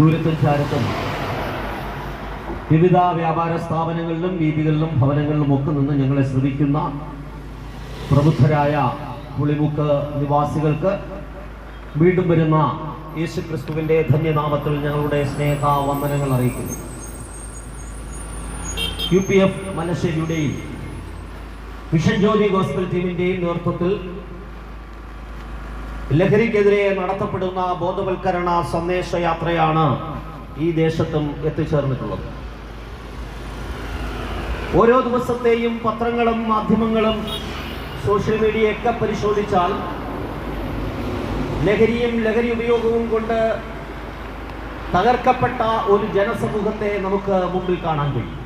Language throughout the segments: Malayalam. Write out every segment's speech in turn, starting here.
ദൂരത്തും ചാരത്തും. വിവിധ വ്യാപാര സ്ഥാപനങ്ങളിലും വീതികളിലും ഭവനങ്ങളിലും ഒക്കെ നിന്ന് ഞങ്ങളെ ശ്രമിക്കുന്ന പ്രബുദ്ധരായ പുളിമുക്ക് നിവാസികൾക്ക് വീണ്ടും വരുന്ന യേശു ക്രിസ്തുവിന്റെ ധന്യനാമത്തിൽ ഞങ്ങളുടെ സ്നേഹ വന്ദനങ്ങൾ അറിയിക്കുന്നു. യു പി എഫ് മനശ്ശേരിയുടെയും മിഷൻ ജ്യോതി ഗോസ്ബൽ ടീമിന്റെയും നേതൃത്വത്തിൽ ലഹരിക്കെതിരെ നടത്തപ്പെടുന്ന ബോധവൽക്കരണ സന്ദേശ യാത്രയാണ് ഈ ദേശത്തും എത്തിച്ചേർന്നിട്ടുള്ളത്. ഓരോ ദിവസത്തെയും പത്രങ്ങളും മാധ്യമങ്ങളും സോഷ്യൽ മീഡിയയൊക്കെ പരിശോധിച്ചാൽ ലഹരിയും ലഹരി ഉപയോഗവും കൊണ്ട് തകർക്കപ്പെട്ട ഒരു ജനസമൂഹത്തെ നമുക്ക് മുമ്പിൽ കാണാൻ കഴിയും.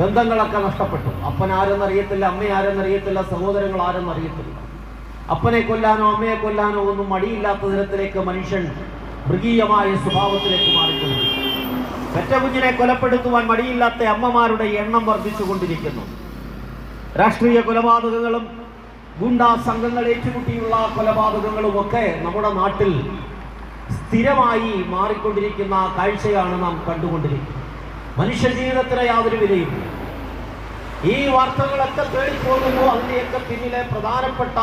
ബന്ധങ്ങളൊക്കെ നഷ്ടപ്പെട്ടു. അപ്പൻ ആരെന്നറിയത്തില്ല അമ്മ ആരെന്നറിയത്തില്ല സഹോദരങ്ങൾ ആരെന്നറിയത്തില്ല അപ്പനെ കൊല്ലാനോ അമ്മയെ കൊല്ലാനോ ഒന്നും മടിയില്ലാത്ത തരത്തിലേക്ക് മനുഷ്യൻ മൃഗീയമായ സ്വഭാവത്തിലേക്ക് മാറിക്കൊണ്ടിരിക്കുന്നു. പെറ്റ കുഞ്ഞിനെ കൊലപ്പെടുത്തുവാൻ മടിയില്ലാത്ത അമ്മമാരുടെ എണ്ണം വർദ്ധിച്ചുകൊണ്ടിരിക്കുന്നു. രാഷ്ട്രീയ കൊലപാതകങ്ങളും ഗുണ്ടാ സംഘങ്ങൾ ഏറ്റുമുട്ടിയുള്ള കൊലപാതകങ്ങളും ഒക്കെ നമ്മുടെ നാട്ടിൽ സ്ഥിരമായി മാറിക്കൊണ്ടിരിക്കുന്ന കാഴ്ചയാണ് നാം കണ്ടുകൊണ്ടിരിക്കുന്നത്. മനുഷ്യ ജീവിതത്തിന് യാതൊരു വിലയും ഈ വാർത്തകളൊക്കെ തേടിപ്പോകുമ്പോൾ അതിന്റെയൊക്കെ പിന്നിലെ പ്രധാനപ്പെട്ട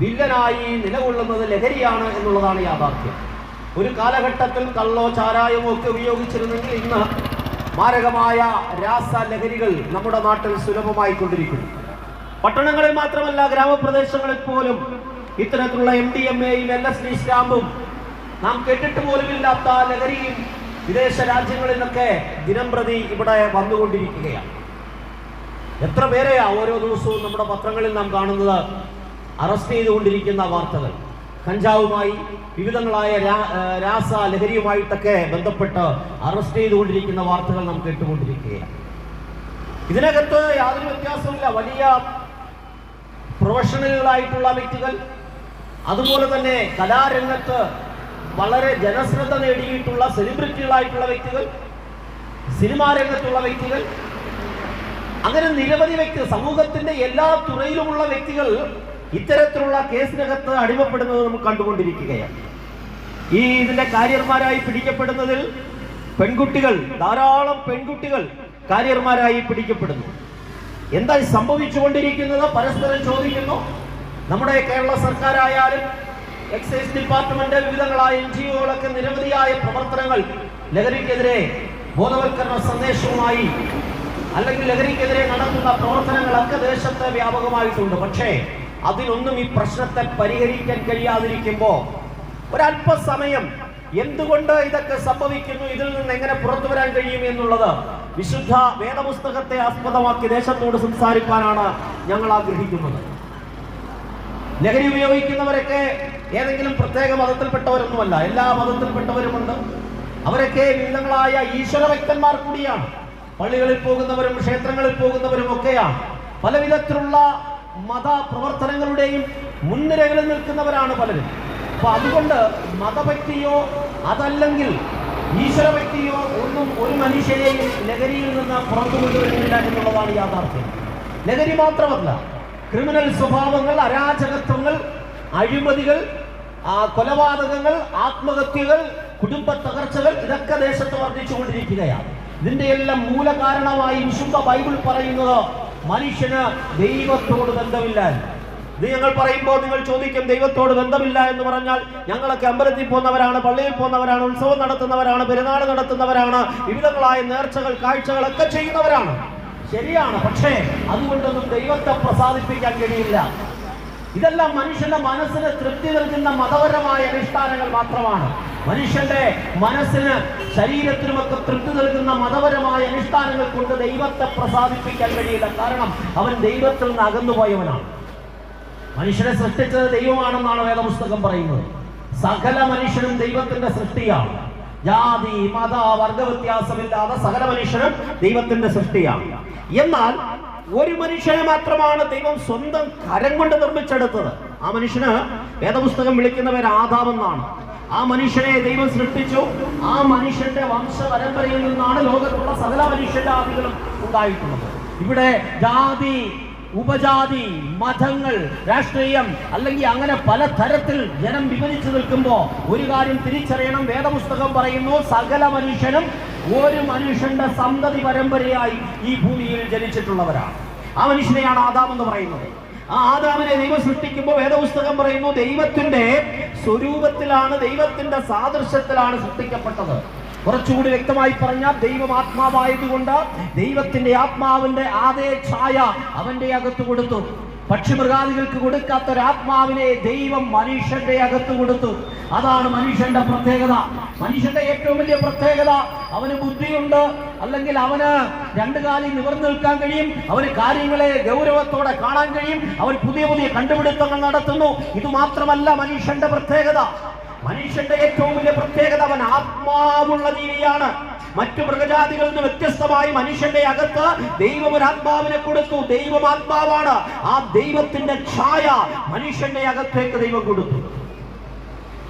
വില്ലനായി നിലകൊള്ളുന്നത് ലഹരിയാണ് എന്നുള്ളതാണ് യാഥാർത്ഥ്യം. ഒരു കാലഘട്ടത്തിൽ കള്ളോ ചാരായമോ ഒക്കെ ഉപയോഗിച്ചിരുന്നെങ്കിൽ ഇന്ന് മാരകമായ രാസ ലഹരികൾ നമ്മുടെ നാട്ടിൽ സുലഭമായി കൊണ്ടിരിക്കുന്നു പട്ടണങ്ങളിൽ മാത്രമല്ല ഗ്രാമപ്രദേശങ്ങളിൽ പോലും ഇത്തരത്തിലുള്ള എം ഡി എം എയും എൽ എസ് ഡി സ്റ്റാമ്പും നാം കേട്ടിട്ട് പോലുമില്ലാത്ത ലഹരിയും വിദേശ രാജ്യങ്ങളിൽ നിന്നൊക്കെ ദിനം പ്രതി ഇവിടെ വന്നുകൊണ്ടിരിക്കുകയാണ്. എത്ര പേരെയാ ഓരോ ദിവസവും നമ്മുടെ പത്രങ്ങളിൽ നാം കാണുന്നത്? അറസ്റ്റ് ചെയ്തുകൊണ്ടിരിക്കുന്ന വാർത്തകൾ. കഞ്ചാവുമായി വിവിധങ്ങളായ രാസ ലഹരിയുമായിട്ടൊക്കെ ബന്ധപ്പെട്ട് അറസ്റ്റ് ചെയ്തുകൊണ്ടിരിക്കുന്ന വാർത്തകൾ നാം കേട്ടുകൊണ്ടിരിക്കുകയാണ്. ഇതിനകത്ത് യാതൊരു വ്യത്യാസമില്ല വലിയ പ്രൊഫഷണലുകളായിട്ടുള്ള വ്യക്തികൾ അതുപോലെ തന്നെ കലാരംഗത്ത് വളരെ ജനശ്രദ്ധ നേടിയിട്ടുള്ള സെലിബ്രിറ്റികളായിട്ടുള്ള വ്യക്തികൾ സിനിമാ രംഗത്തുള്ള വ്യക്തികൾ അങ്ങനെ നിരവധി വ്യക്തികൾ സമൂഹത്തിന്റെ എല്ലാ തുറയിലുമുള്ള വ്യക്തികൾ ഇത്തരത്തിലുള്ള കേസിനകത്ത് അടിമപ്പെടുന്നത് നമുക്ക് കണ്ടുകൊണ്ടിരിക്കുകയാണ്. ഈ ഇതിന്റെ കാര്യർമാരായി പിടിക്കപ്പെടുന്നതിൽ പെൺകുട്ടികൾ ധാരാളം പെൺകുട്ടികൾ കാര്യർമാരായി പിടിക്കപ്പെടുന്നു. എന്താ സംഭവിച്ചുകൊണ്ടിരിക്കുന്നത്? പരസ്പരം ചോദിക്കുന്നു. നമ്മുടെ കേരള സർക്കാരായാലും എക്സൈസ് ഡിപ്പാർട്ട്മെന്റ് വിവിധങ്ങളായ എൻ ജി ഒകളൊക്കെ നിരവധിയായ പ്രവർത്തനങ്ങൾ ലഹരിക്കെതിരെ ബോധവൽക്കരണ സന്ദേശവുമായി അല്ലെങ്കിൽ ലഹരിക്കെതിരെ നടത്തുന്ന പ്രവർത്തനങ്ങളൊക്കെ ദേശത്ത് വ്യാപകമായിട്ടുണ്ട്. പക്ഷേ അതിനൊന്നും ഈ പ്രശ്നത്തെ പരിഹരിക്കാൻ കഴിയാതിരിക്കുമ്പോൾ ഒരല്പസമയം എന്തുകൊണ്ട് ഇതൊക്കെ സംഭവിക്കുന്നു? ഇതിൽ നിന്ന് എങ്ങനെ പുറത്തു വരാൻ കഴിയും എന്നുള്ളത് വിശുദ്ധ വേദപുസ്തകത്തെ ആസ്പദമാക്കി ദേശത്തോട് സംസാരിക്കാനാണ് ഞങ്ങൾ ആഗ്രഹിക്കുന്നത്. ലഹരി ഉപയോഗിക്കുന്നവരൊക്കെ ഏതെങ്കിലും പ്രത്യേക മതത്തിൽപ്പെട്ടവരൊന്നുമല്ല. എല്ലാ മതത്തിൽപ്പെട്ടവരുമുണ്ട്. അവരൊക്കെ വിവിധങ്ങളായ ഈശ്വര വ്യക്തന്മാർ കൂടിയാണ്. പള്ളികളിൽ പോകുന്നവരും ക്ഷേത്രങ്ങളിൽ പോകുന്നവരും ഒക്കെയാണ്. പല വിധത്തിലുള്ള മത പ്രവർത്തനങ്ങളുടെയും മുൻനിരകളിൽ നിൽക്കുന്നവരാണ് പലരും. അപ്പൊ അതുകൊണ്ട് മതപറ്റിയോ അതല്ലെങ്കിൽ ഈശ്വര വ്യക്തിയോ ഒന്നും ഒരു മനുഷ്യരെയും ലഹരിയിൽ നിന്ന് പുറത്തു കൊണ്ടുവരുന്നില്ല എന്നുള്ളതാണ് യാഥാർത്ഥ്യം. ലഹരി മാത്രമല്ല ക്രിമിനൽ സ്വഭാവങ്ങൾ അരാജകത്വങ്ങൾ അഴിമതികൾ കൊലപാതകങ്ങൾ ആത്മഹത്യകൾ കുടുംബ തകർച്ചകൾ ഇതൊക്കെ ദേശത്ത് വർദ്ധിച്ചുകൊണ്ടിരിക്കുകയാണ്. ഇതിന്റെ എല്ലാം മൂലകാരണമായി വിശുദ്ധ ബൈബിൾ പറയുന്നത് മനുഷ്യന് ദൈവത്തോട് ബന്ധമില്ല. ഇത് ഞങ്ങൾ പറയുമ്പോൾ നിങ്ങൾ ചോദിക്കും ദൈവത്തോട് ബന്ധമില്ല എന്ന് പറഞ്ഞാൽ ഞങ്ങളൊക്കെ അമ്പലത്തിൽ പോകുന്നവരാണ് പള്ളിയിൽ പോകുന്നവരാണ് ഉത്സവം നടത്തുന്നവരാണ് പെരുന്നാൾ നടത്തുന്നവരാണ് വിവിധങ്ങളായ നേർച്ചകൾ കാഴ്ചകളൊക്കെ ചെയ്യുന്നവരാണ്. ശരിയാണ് പക്ഷേ അതുകൊണ്ടൊന്നും ദൈവത്തെ പ്രസാദിപ്പിക്കാൻ കഴിയില്ല. ഇതെല്ലാം മനുഷ്യന്റെ മനസ്സിന് തൃപ്തി നൽകുന്ന മതപരമായ അനുഷ്ഠാനങ്ങൾ മാത്രമാണ്. മനുഷ്യന്റെ മനസ്സിന് ശരീരത്തിനുമൊക്കെ തൃപ്തി നൽകുന്ന മതപരമായ അനുഷ്ഠാനങ്ങൾ കൊണ്ട് ദൈവത്തെ പ്രസാദിപ്പിക്കാൻ കഴിയില്ല. കാരണം അവൻ ദൈവത്തിൽ നിന്ന് അകന്നുപോയവനാണ്. മനുഷ്യനെ സൃഷ്ടിച്ചത് ദൈവമാണെന്നാണ് വേദപുസ്തകം പറയുന്നത്. സകല മനുഷ്യനും ദൈവത്തിന്റെ സൃഷ്ടിയാണ്. ജാതി മത വർഗ വ്യത്യാസമില്ലാതെ സകല മനുഷ്യനും ദൈവത്തിന്റെ സൃഷ്ടിയാണ്. എന്നാൽ ഒരു മനുഷ്യനെ മാത്രമാണ് ദൈവം സ്വന്തം കരം കൊണ്ട് നിർമ്മിച്ചെടുത്തത്. ആ മനുഷ്യന് വേദപുസ്തകം വിളിക്കുന്നവർ ആദാമെന്നാണ്. ആ മനുഷ്യനെ ദൈവം സൃഷ്ടിച്ചു. ആ മനുഷ്യന്റെ വംശ പരമ്പരയിൽ നിന്നാണ് ലോകത്തുള്ള സകല മനുഷ്യന്റെ ആദികളും ഉണ്ടായിട്ടുള്ളത്. ഇവിടെ ജാതി ഉപജാതി മതങ്ങൾ രാഷ്ട്രീയം അല്ലെങ്കിൽ അങ്ങനെ പല തരത്തിൽ ജനം വിഭജിച്ചു നിൽക്കുമ്പോൾ ഒരു കാര്യം തിരിച്ചറിയണം. വേദപുസ്തകം പറയുന്നു സകല മനുഷ്യനും ഒരു മനുഷ്യന്റെ സന്തതി പരമ്പരയായി ഈ ഭൂമിയിൽ ജനിച്ചിട്ടുള്ളവരാണ്. ആ മനുഷ്യനെയാണ് ആദാം എന്ന് പറയുന്നത്. ആ ആദാമിനെ ദൈവം സൃഷ്ടിക്കുമ്പോൾ വേദപുസ്തകം പറയുന്നു ദൈവത്തിന്റെ സ്വരൂപത്തിലാണ് ദൈവത്തിന്റെ സാദൃശ്യത്തിലാണ് സൃഷ്ടിക്കപ്പെട്ടത്. കുറച്ചുകൂടി വ്യക്തമായി പറഞ്ഞാൽ ദൈവം ആത്മാവായതുകൊണ്ട് ദൈവത്തിന്റെ ആത്മാവിന്റെ ആദേ ഛായ അവന്റെ അകത്ത് കൊടുത്തു. പക്ഷിമൃഗാദികൾക്ക് കൊടുക്കാത്ത ഒരു ആത്മാവിനെ ദൈവം മനുഷ്യന്റെ അകത്ത് കൊടുത്തു. അതാണ് മനുഷ്യന്റെ പ്രത്യേകത. മനുഷ്യന്റെ ഏറ്റവും വലിയ പ്രത്യേകത അവന് ബുദ്ധിയുണ്ട് അല്ലെങ്കിൽ അവന് രണ്ടു കാലിൽ നിവർന്നു നിൽക്കാൻ കഴിയും അവന് കാര്യങ്ങളെ ഗൗരവത്തോടെ കാണാൻ കഴിയും അവൻ പുതിയ പുതിയ കണ്ടുപിടുത്തങ്ങൾ നടത്തുന്നു. ഇത് മാത്രമല്ല മനുഷ്യന്റെ പ്രത്യേകത. മനുഷ്യന്റെ ഏറ്റവും വലിയ പ്രത്യേകത അവൻ ആത്മാവുള്ള ജീവിയാണ്. മറ്റു മൃഗജാതികളിൽ നിന്ന് വ്യത്യസ്തമായി മനുഷ്യന്റെ അകത്ത് ദൈവം ഒരു ആത്മാവിനെ കൊടുത്തു. ദൈവം ആത്മാവാണ്. ആ ദൈവത്തിന്റെ ഛായ മനുഷ്യന്റെ അകത്തേക്ക് ദൈവം കൊടുത്തു.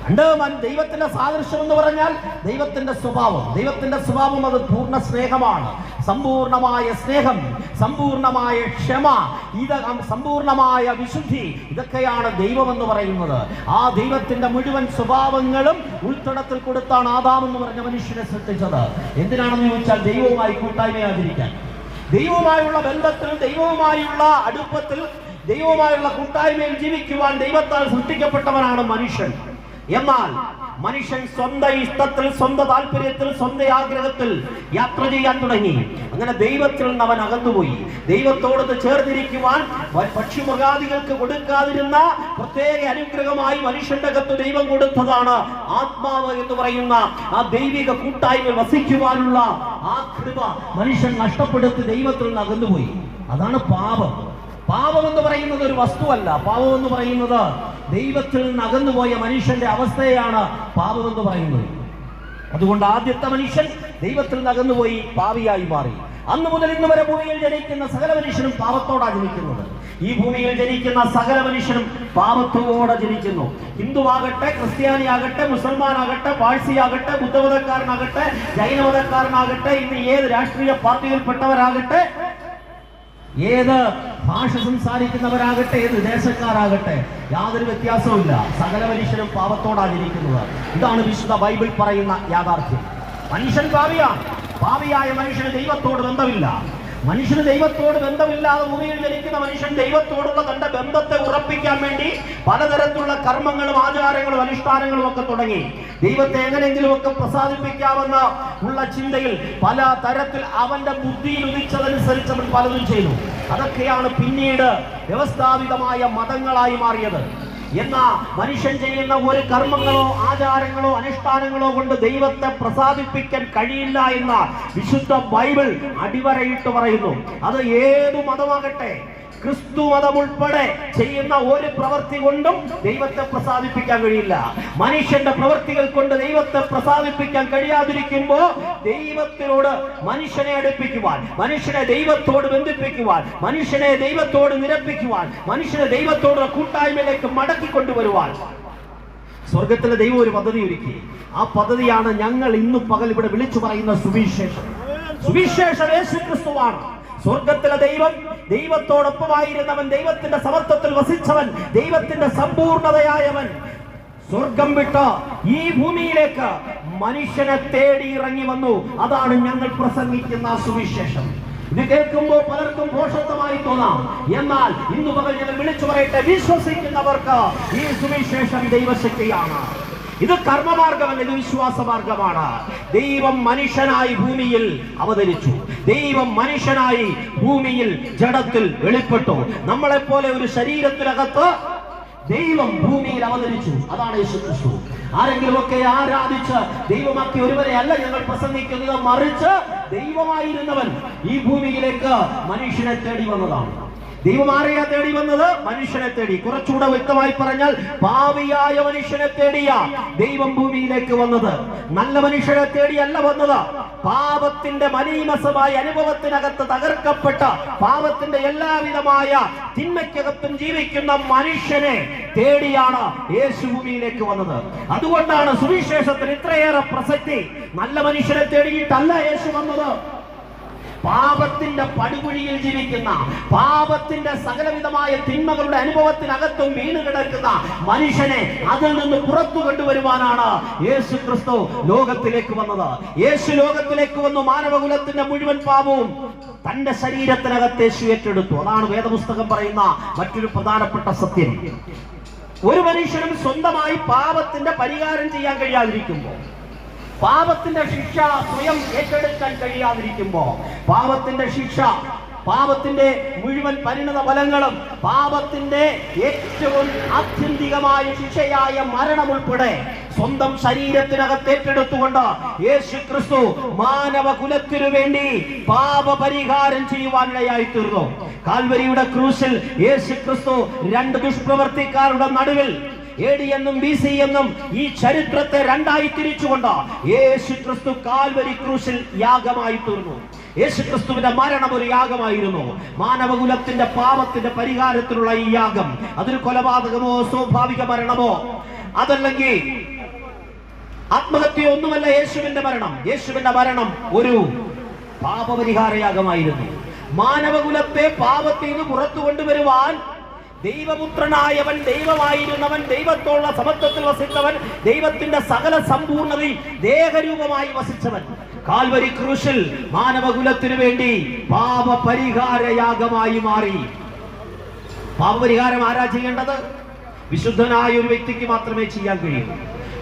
രണ്ട് ദൈവത്തിന്റെ സാദൃശ്യം എന്ന് പറഞ്ഞാൽ ദൈവത്തിന്റെ സ്വഭാവം. ദൈവത്തിന്റെ സ്വഭാവം അത് പൂർണ സ്നേഹമാണ്. സമ്പൂർണമായ സ്നേഹം സമ്പൂർണമായ ക്ഷമ ഇത് സമ്പൂർണമായ വിശുദ്ധി ഇതൊക്കെയാണ് ദൈവം എന്ന് പറയുന്നത്. ആ ദൈവത്തിന്റെ മുഴുവൻ സ്വഭാവങ്ങളും ഉൾത്തടത്തിൽ കൊടുത്താണ് ആദാം എന്ന് പറഞ്ഞ മനുഷ്യനെ സൃഷ്ടിച്ചത്. എന്തിനാണെന്ന് ചോദിച്ചാൽ ദൈവവുമായി കൂട്ടായ്മ ആചരിക്കാൻ ദൈവവുമായുള്ള ബന്ധത്തിൽ ദൈവവുമായുള്ള അടുപ്പത്തിൽ ദൈവവുമായുള്ള കൂട്ടായ്മയിൽ ജീവിക്കുവാൻ ദൈവത്താൽ സൃഷ്ടിക്കപ്പെട്ടവനാണ് മനുഷ്യൻ. എന്നാൽ മനുഷ്യൻ സ്വന്തം ഇഷ്ടത്തിൽ സ്വന്തം താല്പര്യത്തിൽ സ്വന്തം ആഗ്രഹത്തിൽ യാത്ര ചെയ്യാൻ തുടങ്ങി. അങ്ങനെ ദൈവത്തിൽ നിന്ന് അവൻ അകന്നുപോയി. ദൈവത്തോട് ചേർന്നിരിക്കുവാൻ പക്ഷിമൃഗാദികൾക്ക് കൊടുക്കാതിരുന്ന പ്രത്യേക അനുഗ്രഹമായി മനുഷ്യന്റെ അകത്ത് ദൈവം കൊടുത്തതാണ് ആത്മാവ് എന്ന് പറയുന്ന ആ ദൈവിക കൂട്ടായ്മ വസിക്കുവാനുള്ള ആ കൃപ മനുഷ്യൻ നഷ്ടപ്പെടുത്തി ദൈവത്തിൽ നിന്ന് അകന്നുപോയി. അതാണ് പാപം. പാപം എന്ന് പറയുന്നത് ഒരു വസ്തുവല്ല. പാപം എന്ന് പറയുന്നത് ദൈവത്തിൽ നിന്ന് അകന്നുപോയ മനുഷ്യന്റെ അവസ്ഥയാണ് പാപം എന്ന് പറയുന്നത്. അതുകൊണ്ട് ആദ്യത്തെ മനുഷ്യൻ ദൈവത്തിൽ നിന്ന് അകന്നുപോയി പാവിയായി മാറി. അന്ന് മുതൽ ഇന്ന് വരെ ഭൂമിയിൽ ജനിക്കുന്ന സകല മനുഷ്യനും പാപത്തോടാ ജനിക്കുന്നത്. ഈ ഭൂമിയിൽ ജനിക്കുന്ന സകല മനുഷ്യനും പാപത്തോടെ ജനിക്കുന്നു. ഹിന്ദുവാകട്ടെ ക്രിസ്ത്യാനിയാകട്ടെ മുസൽമാനാകട്ടെ പാഴ്സിയാകട്ടെ ബുദ്ധമതക്കാരനാകട്ടെ ജൈനമതക്കാരനാകട്ടെ ഇന്ന് ഏത് രാഷ്ട്രീയ പാർട്ടിയിൽപ്പെട്ടവരാകട്ടെ ഏത് ഭാഷ സംസാരിക്കുന്നവരാകട്ടെ ഏത് ദേശക്കാരാകട്ടെ യാതൊരു വ്യത്യാസവുമില്ല. സകല മനുഷ്യരും പാപത്തോടാതിരിക്കുന്നത്. ഇതാണ് വിശുദ്ധ ബൈബിൾ പറയുന്ന യാഥാർത്ഥ്യം. മനുഷ്യൻ പാവിയാണ് പാവിയായ മനുഷ്യന് ദൈവത്തോട് ബന്ധമില്ല. മനുഷ്യന് ദൈവത്തോട് ബന്ധമില്ലാതെ ഭൂമിയിൽ ജനിക്കുന്ന മനുഷ്യൻ ദൈവത്തോടുള്ള തന്റെ ബന്ധത്തെ ഉറപ്പിക്കാൻ വേണ്ടി പലതരത്തിലുള്ള കർമ്മങ്ങളും ആചാരങ്ങളും അനുഷ്ഠാനങ്ങളും ഒക്കെ തുടങ്ങി. ദൈവത്തെ എങ്ങനെയെങ്കിലും ഒക്കെ പ്രസാദിപ്പിക്കാമെന്ന ഉള്ള ചിന്തയിൽ പല തരത്തിൽ അവന്റെ ബുദ്ധിയിൽ ഉദിച്ചതനുസരിച്ച് അവൻ പലതും ചെയ്തു. അതൊക്കെയാണ് പിന്നീട് വ്യവസ്ഥാപിതമായ മതങ്ങളായി മാറിയത്. എന്നാ മനുഷ്യൻ ചെയ്യുന്ന ഒരു കർമ്മങ്ങളോ ആചാരങ്ങളോ അനുഷ്ഠാനങ്ങളോ കൊണ്ട് ദൈവത്തെ പ്രസാദിപ്പിക്കാൻ കഴിയില്ല എന്ന വിശുദ്ധ ബൈബിൾ അടിവരയിട്ട് പറയുന്നു. അത് ഏതു മതമാകട്ടെ ക്രിസ്തു മതം ഉൾപ്പെടെ ചെയ്യുന്ന ഒരു പ്രവൃത്തി കൊണ്ടും ദൈവത്തെ പ്രസാദിപ്പിക്കാൻ കഴിയില്ല. മനുഷ്യന്റെ പ്രവൃത്തികൾ കൊണ്ട് ദൈവത്തെ പ്രസാദിപ്പിക്കാൻ കഴിയാതിരിക്കുമ്പോ ദൈവത്തിനോട് മനുഷ്യനെ അടുപ്പിക്കുവാൻ മനുഷ്യനെ ദൈവത്തോട് ബന്ധിപ്പിക്കുവാൻ മനുഷ്യനെ ദൈവത്തോട് നിരപ്പിക്കുവാൻ മനുഷ്യനെ ദൈവത്തോടുള്ള കൂട്ടായ്മയിലേക്ക് മടക്കി കൊണ്ടുവരുവാൻ. സ്വർഗത്തിലെ ദൈവം ഒരു പദ്ധതി ഒരുക്കി. ആ പദ്ധതിയാണ് ഞങ്ങൾ ഇന്നും പകൽ ഇവിടെ വിളിച്ചു പറയുന്ന സുവിശേഷം. സുവിശേഷം യേശു ക്രിസ്തുവാണ് സ്വർഗത്തിലെ ദൈവം ദൈവത്തോടൊപ്പമായിരുന്നവൻ ദൈവത്തിന്റെ സമത്വത്തിൽ വസിച്ചവൻ ദൈവത്തിന്റെ സമ്പൂർണതയായവൻ. സ്വർഗം വിട്ട ഈ ഭൂമിയിലേക്ക് മനുഷ്യനെ തേടി ഇറങ്ങി വന്നു. അതാണ് ഞങ്ങൾ പ്രസംഗിക്കുന്ന സുവിശേഷം. ഇത് കേൾക്കുമ്പോൾ പലർക്കും ഭോഷത്വമായി തോന്നാം. എന്നാൽ ഇന്നു പകൽ ഞങ്ങൾ വിളിച്ചു പറയട്ടെ വിശ്വസിക്കുന്നവർക്ക് ഈ സുവിശേഷം ദൈവശക്തിയാണ്. ഇത് കർമ്മമാർഗമല്ല ഇത് വിശ്വാസ മാർഗമാണ് ദൈവം മനുഷ്യനായി ഭൂമിയിൽ അവതരിച്ചു. ദൈവം മനുഷ്യനായി ഭൂമിയിൽ ജഡത്തിൽ വെളിപ്പെട്ടു. നമ്മളെ പോലെ ഒരു ശരീരത്തിനകത്ത് ദൈവം ഭൂമിയിൽ അവതരിച്ചു. അതാണ് യേശു ക്രിസ്തു ആരെങ്കിലും ഒക്കെ ആരാധിച്ച് ദൈവമാക്കി ഒരുവരെ അല്ല ഞങ്ങൾ പ്രസംഗിക്കുന്നത് മറിച്ച് ദൈവമായിരുന്നവൻ ഈ ഭൂമിയിലേക്ക് മനുഷ്യനെ തേടി വന്നതാണ്. ദൈവം ആരെയാ തേടി വന്നത്? മനുഷ്യനെ തേടി. കുറച്ചുകൂടെ വ്യക്തമായി പറഞ്ഞാൽ പാവിയായ മനുഷ്യനെ തേടിയ ദൈവം ഭൂമിയിലേക്ക് വന്നത്. നല്ല മനുഷ്യനെ തേടിയല്ല വന്നത്. പാപത്തിന്റെ മലീമസമായ അനുഭവത്തിനകത്ത് തകർക്കപ്പെട്ട പാപത്തിന്റെ എല്ലാവിധമായ തിന്മയ്ക്കകത്തും ജീവിക്കുന്ന മനുഷ്യനെ തേടിയാണ് യേശു ഭൂമിയിലേക്ക് വന്നത്. അതുകൊണ്ടാണ് സുവിശേഷത്തിന് ഇത്രയേറെ പ്രസക്തി. നല്ല മനുഷ്യനെ തേടിയിട്ടല്ല യേശു വന്നത്. പാപത്തിന്റെ പടികുഴിയിൽ ജീവിക്കുന്ന പാപത്തിന്റെ സകലവിധമായ തിന്മകളുടെ അനുഭവത്തിനകത്തും വീണ് കിടക്കുന്ന മനുഷ്യനെ അതിൽ നിന്ന് പുറത്തു കൊണ്ടുവരുവാനാണ് യേശു ക്രിസ്തു ലോകത്തിലേക്ക് വന്നത്. യേശു ലോകത്തിലേക്ക് വന്നു മാനവകുലത്തിന്റെ മുഴുവൻ പാപവും തന്റെ ശരീരത്തിനകത്ത് യേശു ഏറ്റെടുത്തു. അതാണ് വേദപുസ്തകം പറയുന്ന മറ്റൊരു പ്രധാനപ്പെട്ട സത്യം. ഒരു മനുഷ്യനും സ്വന്തമായി പാപത്തിന്റെ പരിഹാരം ചെയ്യാൻ കഴിയാതിരിക്കുമ്പോൾ പാപത്തിന്റെ ശിക്ഷ സ്വയം ഏറ്റെടുക്കാൻ കഴിയാതിരിക്കുമ്പോ പാപത്തിന്റെ ശിക്ഷ പാപത്തിന്റെ മുഴുവൻ പരിണത ഫലങ്ങളും പാപത്തിന്റെ ഏറ്റവും ആത്യന്തികമായ ശിക്ഷയായ മരണം ഉൾപ്പെടെ സ്വന്തം ശരീരത്തിനകത്ത് ഏറ്റെടുത്തുകൊണ്ട് യേശു ക്രിസ്തു മാനവ കുലത്തിനു വേണ്ടി പാപപരിഹാരം ചെയ്യുവാനിടയായി തീർന്നു കാൽവരിയുടെ ക്രൂശിൽ യേശു ക്രിസ്തു രണ്ട് ദുഷ്പ്രവർത്തിക്കാരുടെ നടുവിൽ എ ഡി എന്നും ബി സി എന്നും ഈ ചരിത്രത്തെ രണ്ടായി തിരിച്ചുകൊണ്ട് യേശു ക്രിസ്തു കാൽവരി ക്രൂശിൽ യാഗമായി തീർന്നു. യേശു ക്രിസ്തുവിന്റെ മരണം ഒരു യാഗമായിരുന്നു. മാനവകുലത്തിന്റെ പാപത്തിന്റെ പരിഹാരത്തിനുള്ള ഈ യാഗം. അതൊരു കൊലപാതകമോ സ്വാഭാവിക മരണമോ? അതല്ലെങ്കിൽ ആത്മഹത്യ ഒന്നുമല്ല യേശുവിന്റെ മരണം. യേശുവിന്റെ മരണം ഒരു പാപപരിഹാര യാഗമായിരുന്നു. മാനവകുലത്തെ പാപത്തിൽ നിന്ന് പുറത്തു കൊണ്ടുവരുവാൻ ദൈവപുത്രനായവൻ ദൈവമായിരുന്നവൻ ദൈവത്തോടുള്ള സമത്വത്തിൽ വസിച്ചവൻ ദൈവത്തിന്റെ സകല സമ്പൂർണതയിൽ ദേഹരൂപമായി വസിച്ചവൻ. കാൽവരി ക്രൂശിൽ മാനവകുലത്തിനു വേണ്ടി പാപപരിഹാരയാഗമായി മാറി. പാപപരിഹാരം ആരാ ചെയ്യേണ്ടത്? വിശുദ്ധനായ ഒരു വ്യക്തിക്ക് മാത്രമേ ചെയ്യാൻ കഴിയൂ.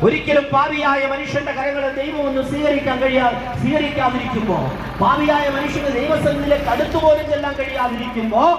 ഒരിക്കലും പാവിയായ മനുഷ്യന്റെ കരങ്ങളെ ദൈവം ഒന്ന് സ്വീകരിക്കാൻ കഴിയാ സ്വീകരിക്കാതിരിക്കുമ്പോ പാവിയായ മനുഷ്യന് ദൈവസന്നിധിയിലേക്ക് അടുത്തുപോലും ചെല്ലാൻ കഴിയാതിരിക്കുമ്പോ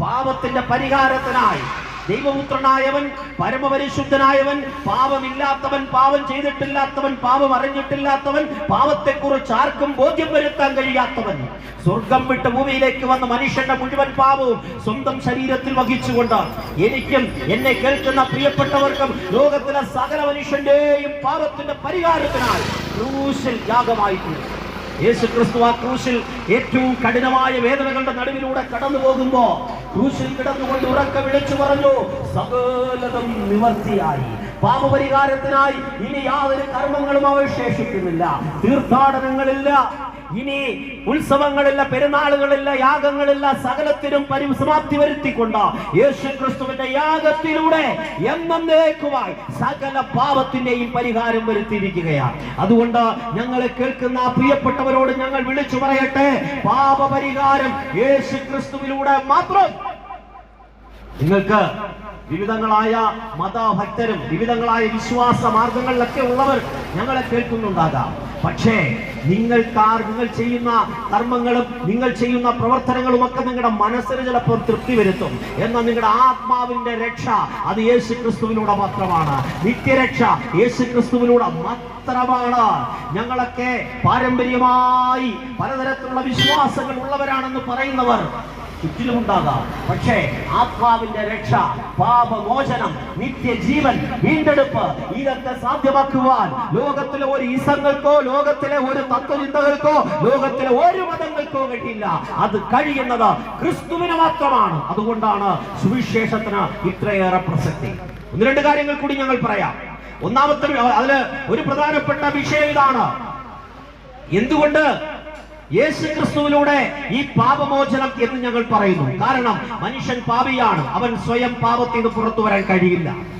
പാപത്തിന്റെ പരിഹാരത്തിനായി. ദൈവപുത്രനായവൻ പരമപരിശുദ്ധനായവൻ പാപമില്ലാത്തവൻ പാപം ചെയ്തിട്ടില്ലാത്തവൻ പാപം അറിഞ്ഞിട്ടില്ലാത്തവൻ പാപത്തെക്കുറിച്ച് ആർക്കും ബോധ്യം വരുത്താൻ കഴിയാത്തവൻ. സ്വർഗം വിട്ട് ഭൂമിയിലേക്ക് വന്ന മനുഷ്യന്റെ മുഴുവൻ പാപവും സ്വന്തം ശരീരത്തിൽ വഹിച്ചുകൊണ്ട് എനിക്കും എന്നെ കേൾക്കുന്ന പ്രിയപ്പെട്ടവർക്കും ലോകത്തിലെ സകല മനുഷ്യന്റെയും പാപത്തിന്റെ പരിഹാരത്തിനായി ക്രൂശിൽ യാഗമായിട്ടുണ്ട്. യേശു ക്രിസ്തു ആ ക്രൂശിൽ ഏറ്റവും കഠിനമായ വേദനകളുടെ നടുവിലൂടെ കടന്നു പോകുമ്പോ ക്രൂശിൽ കിടന്നുകൊണ്ട് ഉറക്ക വിളിച്ചു പറഞ്ഞു സകലതും നിവർത്തിയായി. പാപപരിഹാരത്തിനായി ഇനി യാതൊരു കർമ്മങ്ങളും അവശേഷിക്കുന്നില്ല. തീർത്ഥാടനങ്ങളില്ല. ഇനി ഉത്സവങ്ങളില്ല പെരുന്നാളുകളില്ല യാഗങ്ങളില്ല സകലത്തിനും പരിസമാപ്തി വരുത്തിക്കൊണ്ട് യേശു ക്രിസ്തുവിന്റെ യാഗത്തിലൂടെ എന്നേക്കുമായി സകല പാപത്തിന്റെയും പരിഹാരം വരുത്തിയിരിക്കുകയാണ്. അതുകൊണ്ട് ഞങ്ങൾ കേൾക്കുന്ന പ്രിയപ്പെട്ടവരോട് ഞങ്ങൾ വിളിച്ചു പറയട്ടെ. പാപപരിഹാരം യേശു ക്രിസ്തുവിലൂടെ മാത്രം. നിങ്ങൾക്ക് വിവിധങ്ങളായ മതഭക്തരും വിവിധങ്ങളായ വിശ്വാസ മാർഗങ്ങളിലൊക്കെ ഉള്ളവർ ഞങ്ങളെ കേൾക്കുന്നുണ്ടാകാം. പക്ഷേ നിങ്ങൾ കാർ നിങ്ങൾ ചെയ്യുന്ന കർമ്മങ്ങളും നിങ്ങൾ ചെയ്യുന്ന പ്രവർത്തനങ്ങളും ഒക്കെ നിങ്ങളുടെ മനസ്സിന് ചിലപ്പോൾ തൃപ്തി വരുത്തും. എന്നാൽ നിങ്ങളുടെ ആത്മാവിന്റെ രക്ഷ അത് യേശു ക്രിസ്തുവിലൂടെ മാത്രമാണ്. നിത്യരക്ഷ യേശു ക്രിസ്തുവിലൂടെ മാത്രമാണ്. ഞങ്ങളൊക്കെ പാരമ്പര്യമായി പലതരത്തിലുള്ള വിശ്വാസങ്ങൾ ഉള്ളവരാണെന്ന് പറയുന്നവർ ചുറ്റിലുമുണ്ടാകാം പക്ഷേ ആത്മാവിന്റെ രക്ഷ പാപമോചനം നിത്യജീവൻ വീണ്ടെടുപ്പ് ഇതൊക്കെ സാധ്യമാക്കുവാൻ ലോകത്തിലെ ഒരു ഈസങ്ങൾക്കോ ലോകത്തിലെ ഒരു തത്വചിന്തകൾക്കോ ലോകത്തിലെ ഒരു മതങ്ങൾക്കോ കഴിയില്ല. അത് കഴിയുന്നത് ക്രിസ്തുവിന് മാത്രമാണ്. അതുകൊണ്ടാണ് സുവിശേഷത്തിന് ഇത്രയേറെ പ്രസക്തി. ഒന്ന് രണ്ട് കാര്യങ്ങൾ കൂടി ഞങ്ങൾ പറയാം. ഒന്നാമത്തെ അതിൽ ഒരു പ്രധാനപ്പെട്ട വിഷയം ഇതാണ്. എന്തുകൊണ്ട് യേശു ക്രിസ്തുവിലൂടെ ഈ പാപമോചനം എന്ന് ഞങ്ങൾ പറയുന്നു. കാരണം മനുഷ്യൻ പാപിയാണ്. അവൻ സ്വയം പാപത്തിൽ നിന്ന് പുറത്തു വരാൻ കഴിയില്ല.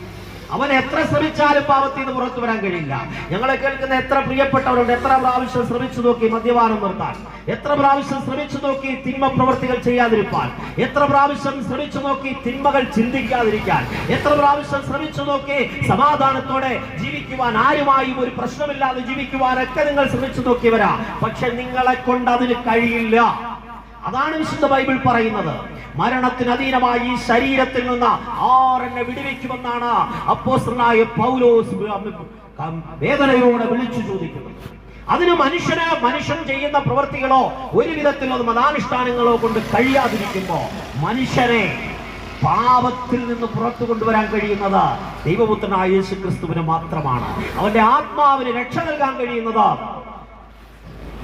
അവൻ എത്ര ശ്രമിച്ചാലും പാപത്തിൽ നിന്ന് പുറത്തു വരാൻ കഴിയില്ല. ഞങ്ങളെ കേൾക്കുന്ന എത്ര പ്രിയപ്പെട്ടവരുണ്ട് എത്ര പ്രാവശ്യം ശ്രമിച്ചു നോക്കി മദ്യപാനം നിർത്താൻ. എത്ര പ്രാവശ്യം ശ്രമിച്ചു നോക്കി തിന്മ പ്രവർത്തികൾ ചെയ്യാതിരിക്കാൻ എത്ര പ്രാവശ്യം ശ്രമിച്ചു നോക്കി തിന്മകൾ ചിന്തിക്കാതിരിക്കാൻ. എത്ര പ്രാവശ്യം ശ്രമിച്ചു നോക്കി സമാധാനത്തോടെ ജീവിക്കുവാൻ ആരുമായും ഒരു പ്രശ്നമില്ലാതെ ജീവിക്കുവാനൊക്കെ നിങ്ങൾ ശ്രമിച്ചു നോക്കിയവരാ. പക്ഷെ നിങ്ങളെ കൊണ്ട് അതിന് കഴിയില്ല. അതാണ് വിശുദ്ധ ബൈബിൾ പറയുന്നത്. മരണത്തിന് അധീനമായി ഈ ശരീരത്തിൽ നിന്ന് ആരെന്നെ വിടുവിക്കുമെന്നാണ് അപ്പോസ്തലനായ പൗലോസ് വേദനയോടെ വിളിച്ചു ചോദിക്കുന്നത്. അതിന് മനുഷ്യന് മനുഷ്യൻ ചെയ്യുന്ന പ്രവൃത്തികളോ ഒരു വിധത്തിലുള്ള മതാനുഷ്ഠാനങ്ങളോ കൊണ്ട് കഴിയാതിരിക്കുമ്പോ മനുഷ്യനെ പാപത്തിൽ നിന്ന് പുറത്തു കൊണ്ടുവരാൻ കഴിയുന്നത് ദൈവപുത്രനായ യേശു ക്രിസ്തുവിന് മാത്രമാണ്. അവന്റെ ആത്മാവിന് രക്ഷ നൽകാൻ കഴിയുന്നത്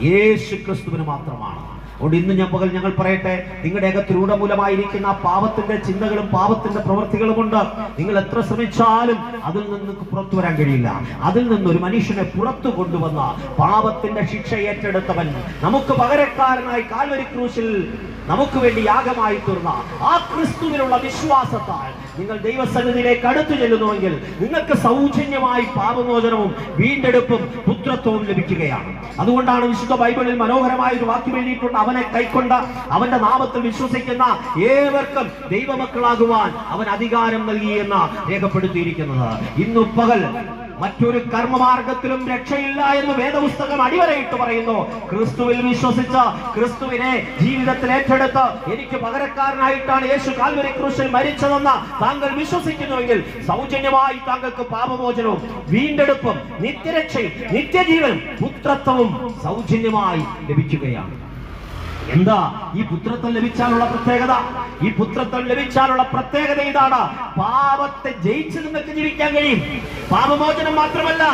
യേശു ക്രിസ്തുവിന് മാത്രമാണ്. അതുകൊണ്ട് ഇന്ന് ഞാൻ പകൽ ഞങ്ങൾ പറയട്ടെ നിങ്ങളുടെ അകത്ത് രൂഢമൂലമായിരിക്കുന്ന പാപത്തിന്റെ ചിന്തകളും പാപത്തിന്റെ പ്രവൃത്തികളും കൊണ്ട് നിങ്ങൾ എത്ര ശ്രമിച്ചാലും അതിൽ നിന്ന് പുറത്തു വരാൻ കഴിയില്ല. അതിൽ നിന്ന് ഒരു മനുഷ്യനെ പുറത്തു കൊണ്ടുവന്ന പാപത്തിന്റെ ശിക്ഷ ഏറ്റെടുത്തവൻ നമുക്ക് പകരക്കാരനായി കാൽവരി ക്രൂശിൽ നമുക്ക് വേണ്ടി യാഗമായി തീർന്ന ആ ക്രിസ്തുവിലുള്ള വിശ്വാസത്താൽ നിങ്ങൾ ദൈവസന്നിധിയിലേക്ക് അടുത്തു ചെല്ലുന്നുവെങ്കിൽ നിങ്ങൾക്ക് സൗജന്യമായി പാപമോചനവും വീണ്ടെടുപ്പും പുത്രത്വവും ലഭിക്കുകയാണ്. അതുകൊണ്ടാണ് വിശുദ്ധ ബൈബിളിൽ മനോഹരമായ ഒരു വാക്യം എഴുതിയിട്ടുണ്ട്. അവനെ കൈക്കൊണ്ട അവന്റെ നാമത്തിൽ വിശ്വസിക്കുന്ന ഏവർക്കും ദൈവമക്കളാകുവാൻ അവൻ അധികാരം നൽകി എന്ന് രേഖപ്പെടുത്തിയിരിക്കുന്നത്. ഇന്നു പകൽ മറ്റൊരു കർമ്മമാർഗത്തിലും രക്ഷയില്ല എന്ന് വേദപുസ്തകം അടിവരയിട്ട് പറയുന്നു. ക്രിസ്തുവിൽ വിശ്വസിച്ച ക്രിസ്തുവിനെ ജീവിതത്തിൽ ഏറ്റെടുത്ത് എനിക്ക് പകരക്കാരനായിട്ടാണ് യേശു കാൽവരി ക്രൂശിൽ മരിച്ചതെന്ന് താങ്കൾ വിശ്വസിക്കുന്നുവെങ്കിൽ സൗജന്യമായി താങ്കൾക്ക് പാപമോചനവും വീണ്ടെടുപ്പും നിത്യരക്ഷയും നിത്യജീവനും പുത്രത്വവും സൗജന്യമായി ലഭിക്കുകയാണ്. എന്താ ഈ പുത്രത്വം ലഭിച്ചാലുള്ള പ്രത്യേകത? ഈ പുത്രത്വം ലഭിച്ചാലുള്ള പ്രത്യേകത ഇതാണ്. പാപത്തെ ജയിച്ച് നിങ്ങൾക്ക് ജീവിക്കാൻ കഴിയും. പാപമോചനം മാത്രമല്ല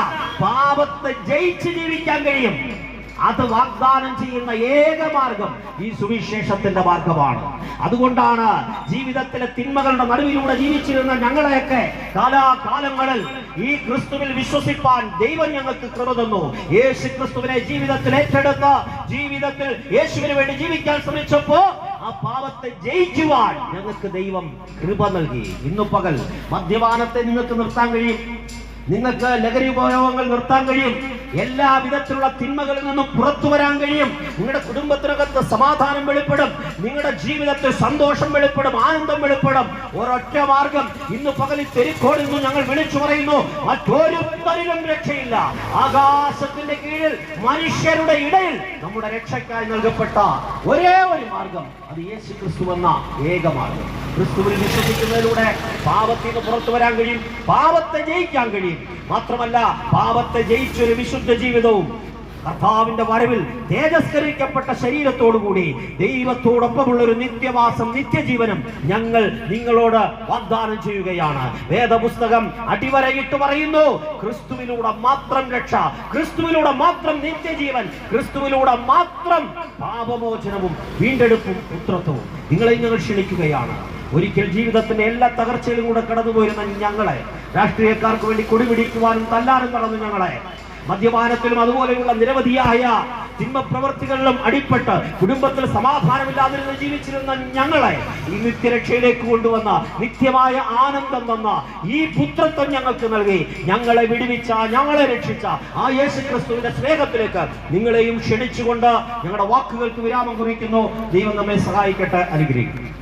പാപത്തെ ജയിച്ച് ജീവിക്കാൻ കഴിയും. അത് വാഗ്ദാനം ചെയ്യുന്ന ഏക മാർഗം ഈ സുവിശേഷത്തിന്റെ മാർഗമാണ്. അതുകൊണ്ടാണ് ജീവിതത്തിലെ തിന്മകളുടെ നടുവിലൂടെ ജീവിച്ചിരുന്ന ഞങ്ങളെയൊക്കെ കാലാകാലങ്ങളിൽ ഈ ക്രിസ്തുവിൽ വിശ്വസിപ്പാൻ ദൈവം ഞങ്ങൾക്ക് കൃപ തന്നു. യേശു ക്രിസ്തുവിനെ ജീവിതത്തിൽ ഏറ്റെടുത്ത് ജീവിതത്തിൽ യേശുവിന് വേണ്ടി ജീവിക്കാൻ ശ്രമിച്ചപ്പോ ആ പാപത്തെ ജയിക്കുവാൻ ഞങ്ങൾക്ക് ദൈവം കൃപ നൽകി. ഇന്നു പകൽ മദ്യപാനത്തെ നിങ്ങൾക്ക് നിർത്താൻ കഴിയും. നിങ്ങൾക്ക് ലഹരി ഉപയോഗങ്ങൾ നിർത്താൻ കഴിയും. എല്ലാ വിധത്തിലുള്ള തിന്മകളിൽ നിന്നും പുറത്തു വരാൻ കഴിയും. നിങ്ങളുടെ കുടുംബത്തിനകത്ത് സമാധാനം വെളിപ്പെടും. നിങ്ങളുടെ ജീവിതത്തിൽ സന്തോഷം വെളിപ്പെടും. ആനന്ദം വെളിപ്പെടും. ഒരൊറ്റ മാർഗം. ഇന്ന് പകലിൽ തെരിക്കോടിൽ നിന്ന് ഞങ്ങൾ വിളിച്ചു പറയുന്നു. മറ്റൊരുത്തരിലും രക്ഷയില്ല. ആകാശത്തിന്റെ കീഴിൽ മനുഷ്യരുടെ ഇടയിൽ നമ്മുടെ രക്ഷയ്ക്കായി നൽകപ്പെട്ട ഒരേ ഒരു മാർഗം. അത് യേശു ക്രിസ്തു എന്ന ഏക മാർഗം. ക്രിസ്തുവിൽ വിശ്വസിക്കുന്നതിലൂടെ പാപത്തിൽ പുറത്തു വരാൻ കഴിയും. പാപത്തെ ജയിക്കാൻ കഴിയും. മാത്രമല്ല പാപത്തെ ജയിച്ചൊരു വിശുദ്ധ ജീവിതവും കർത്താവിന്റെ വരവിൽ തേജസ്കരിക്കപ്പെട്ട ശരീരത്തോടുകൂടി ദൈവത്തോടൊപ്പമുള്ള ഒരു നിത്യവാസം നിത്യജീവനം ഞങ്ങൾ നിങ്ങളോട് വാഗ്ദാനം ചെയ്യുകയാണ്. വേദപുസ്തകം അടിവരയിട്ട് പറയുന്നു ക്രിസ്തുവിലൂടെ മാത്രം രക്ഷ ക്രിസ്തുവിലൂടെ മാത്രം നിത്യജീവൻ ക്രിസ്തുവിലൂടെ മാത്രം പാപമോചനവും വീണ്ടെടുപ്പും പുത്രത്വവും. നിങ്ങളെ ഞങ്ങൾ ക്ഷണിക്കുകയാണ്. ഒരിക്കൽ ജീവിതത്തിന്റെ എല്ലാ തകർച്ചയിലും കൂടെ കടന്നുപോയിരുന്ന ഞങ്ങളെ രാഷ്ട്രീയക്കാർക്ക് വേണ്ടി കൊടിപിടിക്കുവാനും തല്ലാനും നടന്നു ഞങ്ങളെ മദ്യപാനത്തിലും അതുപോലെയുള്ള നിരവധിയായ തിന്മ പ്രവർത്തികളിലും അടിപ്പെട്ട് കുടുംബത്തിൽ സമാധാനമില്ലാതിരുന്ന് ജീവിച്ചിരുന്ന ഞങ്ങളെ ഈ നിത്യരക്ഷയിലേക്ക് കൊണ്ടുവന്ന നിത്യമായ ആനന്ദം തന്ന ഈ പുത്രത്വം ഞങ്ങൾക്ക് നൽകി. ഞങ്ങളെ വിടുവിച്ച ഞങ്ങളെ രക്ഷിച്ച ആ യേശു ക്രിസ്തുവിന്റെ സ്നേഹത്തിലേക്ക് നിങ്ങളെയും ക്ഷണിച്ചുകൊണ്ട് ഞങ്ങളുടെ വാക്കുകൾക്ക് വിരാമം കുറിക്കുന്നു. ദൈവം നമ്മെ സഹായിക്കട്ടെ. അനുഗ്രഹിക്കും